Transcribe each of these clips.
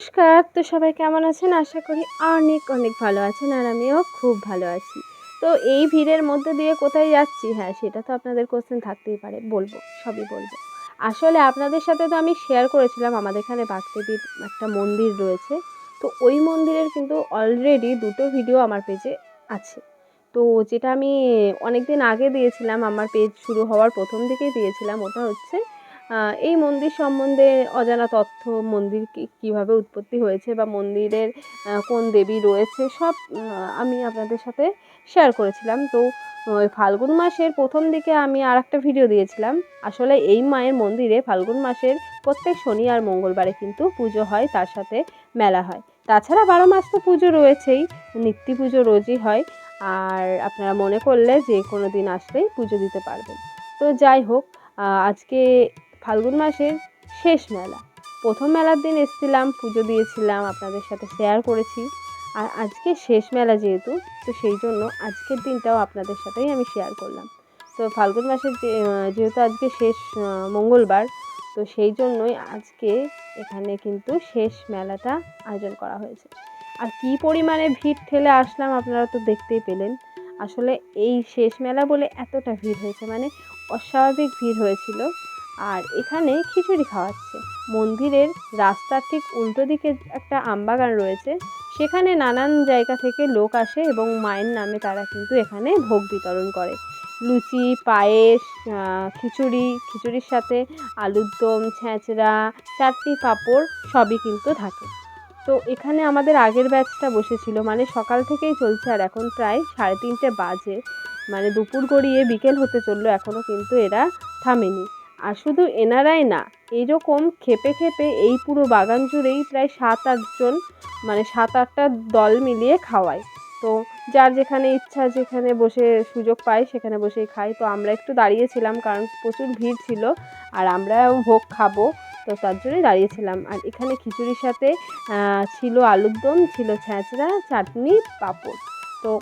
নমস্কার। তো সবাই কেমন আছেন? আশা করি অনেক অনেক ভালো আছেন আর আমিও খুব ভালো আছি। তো এই ভিড়ের মধ্যে দিয়ে কোথায় যাচ্ছি? হ্যাঁ সেটা তো আপনাদের কোশ্চেন থাকতেই পারে। বলব, সবই বলব। আসলে আপনাদের সাথে তো আমি শেয়ার করেছিলাম, আমাদের এখানে বাগদেবীর একটা মন্দির রয়েছে। তো ওই মন্দিরের কিন্তু অলরেডি দুটো ভিডিও আমার পেজে আছে। তো যেটা আমি অনেক দিন আগে দিয়েছিলাম, আমার পেজ শুরু হওয়ার প্রথম দিকেই দিয়েছিলাম, ওটা হচ্ছে এই মন্দির সম্বন্ধে অজানা তথ্য, মন্দির কীভাবে উৎপত্তি হয়েছে বা মন্দিরের কোন দেবী রয়েছে, সব আমি আপনাদের সাথে শেয়ার করেছিলাম। তো, ওই ফাল্গুন মাসের প্রথম দিকে আমি আর একটা ভিডিও দিয়েছিলাম। আসলে এই মায়ের মন্দিরে ফাল্গুন মাসের প্রত্যেক শনি আর মঙ্গলবারে কিন্তু পুজো হয়, তার সাথে মেলা হয়। তাছাড়া বারো মাস তো পুজো রয়েছেই, নিত্যি পুজো রোজই হয়। আর আপনারা মনে করলে যে কোনো দিন আসলেই পুজো দিতে পারবেন। তো যাই হোক আজকে ফাল্গুন মাসের শেষ মেলা। প্রথম মেলার দিন এসেছিলাম, পুজো দিয়েছিলাম, আপনাদের সাথে শেয়ার করেছি। আর আজকে শেষ মেলা যেহেতু, তো সেই জন্য আজকের দিনটাও আপনাদের সাথেই আমি শেয়ার করলাম। তো ফাল্গুন মাসের যেহেতু আজকে শেষ মঙ্গলবার, তো সেই জন্যই আজকে এখানে কিন্তু শেষ মেলাটা আয়োজন করা হয়েছে। আর কী পরিমাণে ভিড় ঠেলে আসলাম আপনারা তো দেখতেই পেলেন। আসলে এই শেষ মেলা বলে এতটা ভিড় হয়েছে মানে অস্বাভাবিক ভিড় হয়েছিল। আর এখানে খিচুড়ি খাওয়াচ্ছে। মন্দিরের রাস্তার ঠিক উল্টো দিকে একটা আমবাগান রয়েছে। সেখানে নানান জায়গা থেকে লোক আসে এবং মায়ের নামে তারা কিন্তু এখানে ভোগ বিতরণ করে। লুচি, পায়েস খিচুড়ি, খিচুড়ির সাথে আলুর দম, ছেঁচড়া, চারটি পাঁপড় সবই কিন্তু থাকে। তো এখানে আমাদের আগের ব্যাচটা বসেছিল মানে সকাল থেকেই চলছে আর এখন প্রায় সাড়ে তিনটে বাজে। মানে দুপুর গড়িয়ে বিকেল হতে চলল এখনও কিন্তু এরা থামেনি। আর শুধু এনারাই না এইরকম খেপে খেপে এই পুরো বাগান জুড়েই প্রায় সাত আটজন মানে সাত আটটা দল মিলিয়ে খাওয়ায়। তো যার যেখানে ইচ্ছা যেখানে বসে সুযোগ পায় সেখানে বসেই খাই তো আমরা একটু দাঁড়িয়েছিলাম কারণ প্রচুর ভিড় ছিল আর আমরাও ভোগ খাব। তো তার জন্যই দাঁড়িয়েছিলাম। আর এখানে খিচুড়ির সাথে ছিল আলুর দম, ছিল ছ্যাঁচড়া চাটনি, পাঁপড়। তো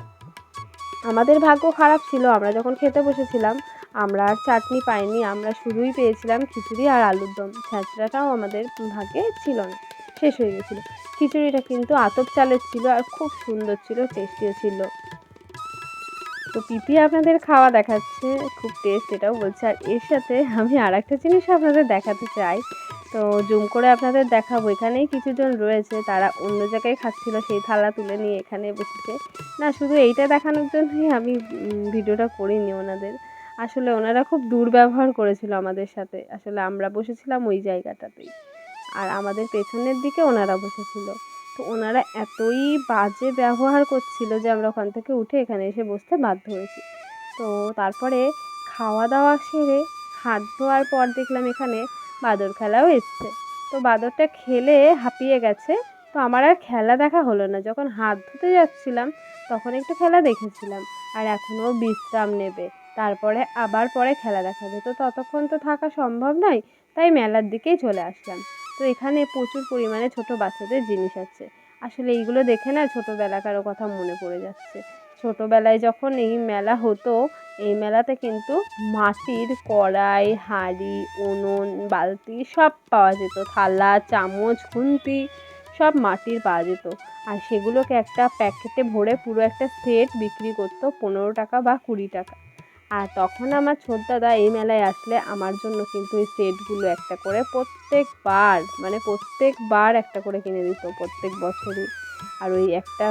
আমাদের ভাগ্য খারাপ ছিল। আমরা যখন খেতে বসেছিলাম আমরা আর চাটনি পাইনি, আমরা শুধুই পেয়েছিলাম খিচুড়ি আর আলুর দম। ছ্যাঁচড়াটাও আমাদের ভাগে ছিল না, শেষ হয়ে গেছিল। খিচুড়িটা কিন্তু আতপ চালের ছিল আর খুব সুন্দর ছিল, টেস্টিও ছিল। তো পিপি আপনাদের খাওয়া দেখাচ্ছে, খুব টেস্ট এটাও বলছে। আর এর সাথে আমি আর একটা জিনিস আপনাদের দেখাতে চাই। তো জুম করে আপনাদের দেখাবো, এখানেই কিছুজন রয়েছে, তারা অন্য জায়গায় খাচ্ছিল, সেই থালা তুলে নিয়ে এখানে বসেছে। না, শুধু এইটা দেখানোর জন্যই আমি ভিডিওটা করিনি ওনাদের। আসলে ওনারা খুব দুর্ব্যবহার করেছিল আমাদের সাথে। আসলে আমরা বসেছিলাম ওই জায়গাটাতেই। আর আমাদের পেছনের দিকে ওনারা বসেছিল। তো ওনারা এতই বাজে ব্যবহার করছিল যে আমরা ওখান থেকে উঠে এখানে এসে বসতে বাধ্য হয়েছি। তো তারপরে খাওয়া দাওয়া সেরে হাত ধোয়ার পর দেখলাম এখানে বাদর খেলাও এসছে। তো বাদরটা খেলে হাঁপিয়ে গেছে। তো আমার আর খেলা দেখা হলো না। যখন হাত ধুতে যাচ্ছিলাম, তখন একটু খেলা দেখেছিলাম। আর এখনও বিশ্রাম নেবে। তারপরে আবার পরে খেলা দেখাবে তো ততক্ষণ তো থাকা সম্ভব নয়, তাই মেলার দিকেই চলে আসলাম। তো এখানে প্রচুর পরিমাণে ছোট বাচ্চাদের জিনিস আছে। আসলে এইগুলো দেখে না ছোটোবেলাকারও কথা মনে পড়ে যাচ্ছে। ছোটোবেলায় যখন এই মেলা হতো, এই মেলাতে কিন্তু মাটির কড়াই, হাঁড়ি, উনুন, বালতি সব পাওয়া যেত। থালা, চামচ, খুন্তি সব মাটির পাওয়া যেত। আর সেগুলোকে একটা প্যাকেটে ভরে পুরো একটা সেট বিক্রি করতো পনেরো টাকা বা কুড়ি টাকা। আর তখন আমার দাদা এই মেলায় আসলে আমার জন্য কিন্তু এই সেটগুলো একটা করে প্রত্যেকবার মানে প্রত্যেকবার একটা করে কিনে দিত প্রত্যেক বছরই। আর ওই একটা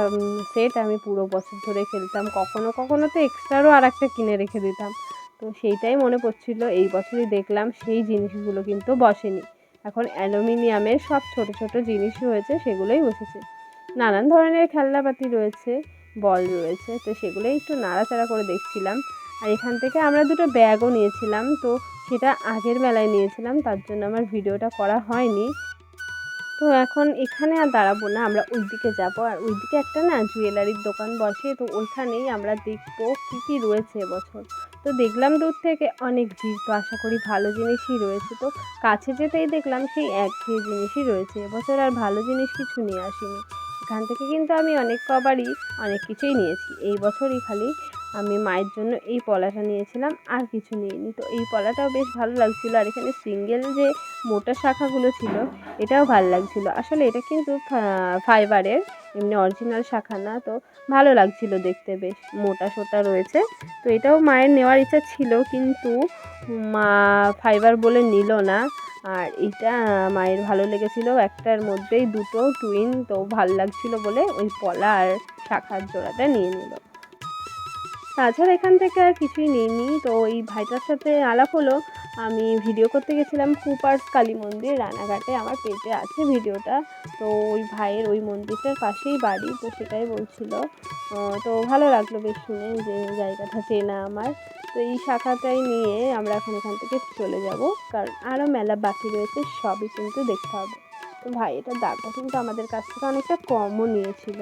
সেট আমি পুরো বছর ধরে খেলতাম। কখনো কখনো তো এক্সট্রারও আর একটা কিনে রেখে দিতাম। তো সেইটাই মনে পড়ছিল, এই বছরই দেখলাম সেই জিনিসগুলো কিন্তু বসেনি। এখন অ্যালুমিনিয়ামের সব ছোট ছোট জিনিস রয়েছে সেগুলোই বসেছে। নানান ধরনের খেলনাপাতি রয়েছে, বল রয়েছে, তো সেগুলোই একটু নাড়াচাড়া করে দেখছিলাম। আর এখান থেকে আমরা দুটো ব্যাগও নিয়েছিলাম, তো সেটা আগের মেলায় নিয়েছিলাম, তার জন্য আমার ভিডিওটা করা হয়নি। তো এখন এখানে আর দাঁড়াবো না, আমরা ওই দিকে যাব। আর ওই দিকে একটা না জুয়েলারির দোকান বসে, তো ওইখানেই আমরা দেখব কী কী রয়েছে এবছর। তো দেখলাম দূর থেকে অনেক ভিড়, তো আশা করি ভালো জিনিসই রয়েছে। তো কাছে যেতেই দেখলাম সেই একঘেয়ে জিনিসই রয়েছে এবছর, আর ভালো জিনিস কিছু নিয়ে আসিনি। এখান থেকে কিন্তু আমি অনেক কবারই অনেক কিছুই নিয়েছি, এই বছরই খালি আমি মায়ের জন্য এই পলাটা নিয়েছিলাম, আর কিছু নিইনি। তো এই পলাটাও বেশ ভালো লাগছিল, আর এখানে সিঙ্গেল যে মোটা শাখাগুলো ছিল, এটাও ভালো লাগছিল। আসলে এটা কিন্তু ফাইবারের, এমনি অরিজিনাল শাখা না, তো ভালো লাগছিল দেখতে বেশ, মোটা সোটা রয়েছে। তো এটাও মায়ের নেওয়ার ইচ্ছা ছিল, কিন্তু মা ফাইবার বলে নিল না। আর এটা মায়ের ভালো লেগেছিলো, একটার মধ্যেই দুটো টুইন তো ভালো লাগছিল বলে ওই পলা আর শাখার জোড়াটা নিয়ে নিল। তাছাড়া এখান থেকে আর কিছুই নিইনি। তো ওই ভাইটার সাথে আলাপ হলো। আমি ভিডিও করতে গেছিলাম কুপার্স কালী মন্দির, রানাঘাটে। আমার পেজে আছে ভিডিওটা। তো ওই ভাইয়ের ওই মন্দিরটার পাশেই বাড়ি, তো সেটাই বলছিল। তো ভালো লাগল বেশ শুনে যে জায়গাটা চেনা আমার। তো এই শাখাটাই নিয়ে আমরা এখন এখান থেকে চলে যাব। কারণ আরও মেলা বাকি রয়েছে, সবই কিন্তু দেখতে হবে। তো ভাই, এটা দাগটা কিন্তু আমাদের কাছ থেকে অনেকটা কমও নিয়েছিল।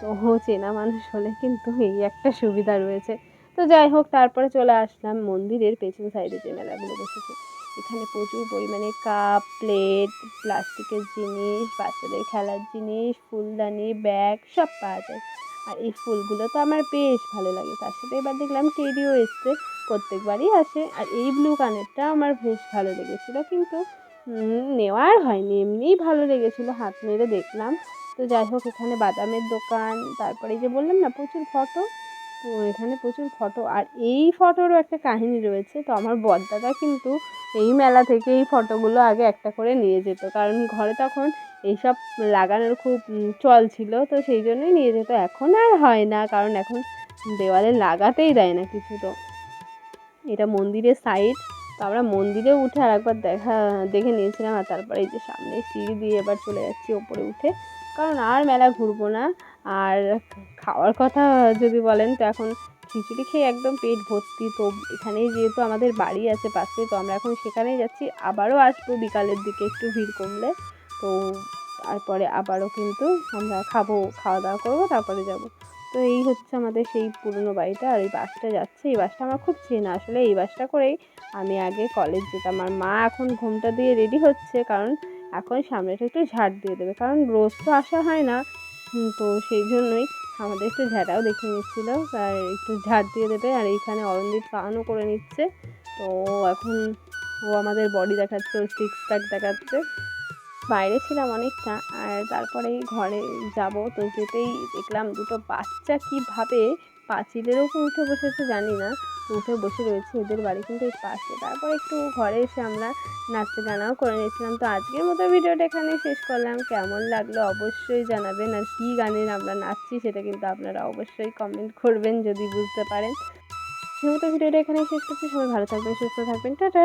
তো চেনা মানুষ হলে কিন্তু এই একটা সুবিধা রয়েছে। তো যাই হোক, তারপরে চলে আসলাম মন্দিরের পেছন সাইডে যে মেলাগুলো বসেছে। এখানে প্রচুর পরিমাণে কাপ প্লেট প্লাস্টিকের জিনিস, বাচ্চাদের খেলার জিনিস, ফুলদানি ব্যাগ সব পাওয়া যায়। আর এই ফুলগুলো তো আমার বেশ ভালো লাগে। তার সাথে এবার দেখলাম টেডিও এসছে, প্রত্যেকবারই আসে। আর এই ব্লু কানেরটা আমার বেশ ভালো লেগেছিলো। কিন্তু নেওয়ার হয়নি। এমনিই ভালো লেগেছিলো। হাত মেরে দেখলাম। তো যাই হোক, এখানে বাদামের দোকান, তারপরে যে বললাম না, প্রচুর ফটো, তো এখানে প্রচুর ফটো। আর এই ফটোরও একটা কাহিনী রয়েছে, তো আমার বড়দাদা কিন্তু এই মেলা থেকে এই ফটোগুলো আগে একটা করে নিয়ে যেত। কারণ ঘরে তখন এইসব লাগানোর খুব চল ছিল, তো সেই জন্যই নিয়ে যেত। এখন আর হয় না, কারণ এখন দেওয়ালে লাগাতেই দেয় না কিছু তো। এটা মন্দিরের সাইড তো আমরা মন্দিরে উঠে আর একবার দেখা, দেখে নিয়েছিলাম আর তারপরে এই যে সামনে সিঁড়ি দিয়ে এবার চলে যাচ্ছি ওপরে উঠে। কারণ আর মেলা ঘুরবো না। আর খাওয়ার কথা যদি বলেন তো এখন খিচুড়ি খেয়ে একদম পেট ভর্তি। তো এখানেই যেহেতু আমাদের বাড়ি আছে পাশে, তো আমরা এখন সেখানেই যাচ্ছি। আবারও আসব বিকালের দিকে একটু ভিড় কমলে। তো তারপরে আবারও কিন্তু আমরা খাব, খাওয়া দাওয়া করব, তারপরে যাব। তো এই হচ্ছে আমাদের সেই পুরনো বাড়িটা, আর এই বাসটা যাচ্ছে। এই বাসটা আমার খুব চেনা আসলে। এই বাসটা করেই আমি আগে কলেজ যেতাম। আর মা এখন ঘুমটা দিয়ে রেডি হচ্ছে, কারণ এখন সামনেটা একটু ঝাড় দিয়ে দেবে। কারণ রোজ তো আসা হয় না। তো সেই জন্যই আমাদের একটু ঝাড়াও দেখে নিচ্ছিলো। আর একটু ঝাড় দিয়ে দেবে। আর এইখানে অরণদীপ স্নানও করে নিচ্ছে। তো এখন ও আমাদের বডি দেখাচ্ছে, ওর সিক্স প্যাক দেখাচ্ছে। বাইরে ছিলাম অনেকটা, আর তারপরে ঘরে যাব। তো যেতেই দেখলাম দুটো বাচ্চা কীভাবে পাঁচিলের ওপর উঠে বসেছে জানি না উঠে বসে রয়েছে এদের বাড়ি কিন্তু এই পাশে। তারপর একটু ঘরে এসে আমরা নাচতে গানাও করে নিয়েছিলাম। তো আজকের মতো ভিডিওটা এখানে শেষ করলাম। কেমন লাগল অবশ্যই জানাবেন, আর কী গানের আমরা নাচছি সেটা কিন্তু আপনারা অবশ্যই কমেন্ট করবেন যদি বুঝতে পারেন। যেহেতু ভিডিওটা এখানে শেষ করছি। সবাই ভালো থাকবেন, সুস্থ থাকবেন। টাটা!